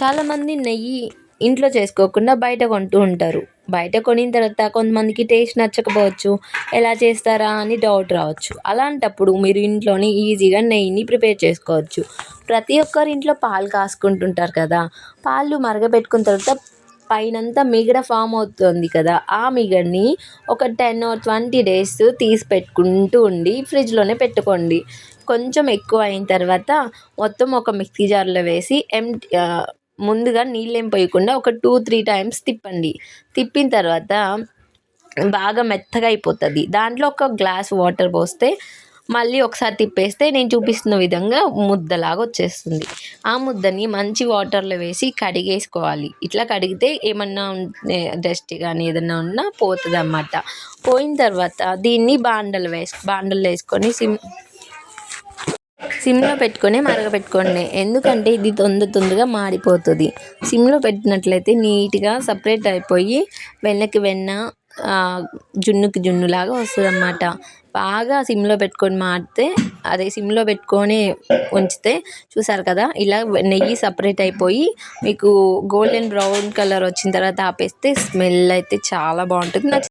చాలామంది నెయ్యి ఇంట్లో చేసుకోకుండా బయట కొంటూ ఉంటారు. బయట కొనిన తర్వాత కొంతమందికి టేస్ట్ నచ్చకపోవచ్చు. ఎలా చేస్తారా అని డౌట్ రావచ్చు. అలాంటప్పుడు మీరు ఇంట్లోనే ఈజీగా నెయ్యిని ప్రిపేర్ చేసుకోవచ్చు. ప్రతి ఒక్కరి ఇంట్లో పాలు కాసుకుంటుంటారు కదా. పాలు మరగపెట్టుకున్న తర్వాత పైనంతా మిగడ ఫామ్ అవుతుంది కదా. ఆ మిగడని ఒక టెన్ ఆర్ ట్వంటీ డేస్ తీసి పెట్టుకుంటూ ఉండి ఫ్రిడ్జ్లోనే పెట్టుకోండి. కొంచెం ఎక్కువ అయిన తర్వాత మొత్తం ఒక మిక్సీ జార్లో వేసి ఎం ముందుగా నీళ్ళేం పోయకుండా ఒక టూ త్రీ టైమ్స్ తిప్పండి. తిప్పిన తర్వాత బాగా మెత్తగా అయిపోతుంది. దాంట్లో ఒక గ్లాస్ వాటర్ పోస్తే మళ్ళీ ఒకసారి తిప్పేస్తే నేను చూపిస్తున్న విధంగా ముద్దలాగా వచ్చేస్తుంది. ఆ ముద్దని మంచి వాటర్లో వేసి కడిగేసుకోవాలి. ఇట్లా కడిగితే ఏమన్నా డస్ట్ కానీ ఏదన్నా ఉన్నా పోతుంది అన్నమాట పోయిన తర్వాత దీన్ని బాండలు వేసు బాండలు వేసుకొని సిమ్ సిమ్లో పెట్టుకొని మరగపెట్టుకోండి. ఎందుకంటే ఇది తొందర తొందరగా మాడిపోతుంది. సిమ్లో పెట్టినట్లయితే నీట్గా సపరేట్ అయిపోయి వెన్నకి వెన్న జున్నుకి జున్నులాగా వస్తుంది అన్నమాట బాగా సిమ్లో పెట్టుకొని మాడితే అదే సిమ్లో పెట్టుకొని ఉంచితే చూసారు కదా ఇలా నెయ్యి సపరేట్ అయిపోయి మీకు గోల్డెన్ బ్రౌన్ కలర్ వచ్చిన తర్వాత ఆపేస్తే స్మెల్ అయితే చాలా బాగుంటుంది.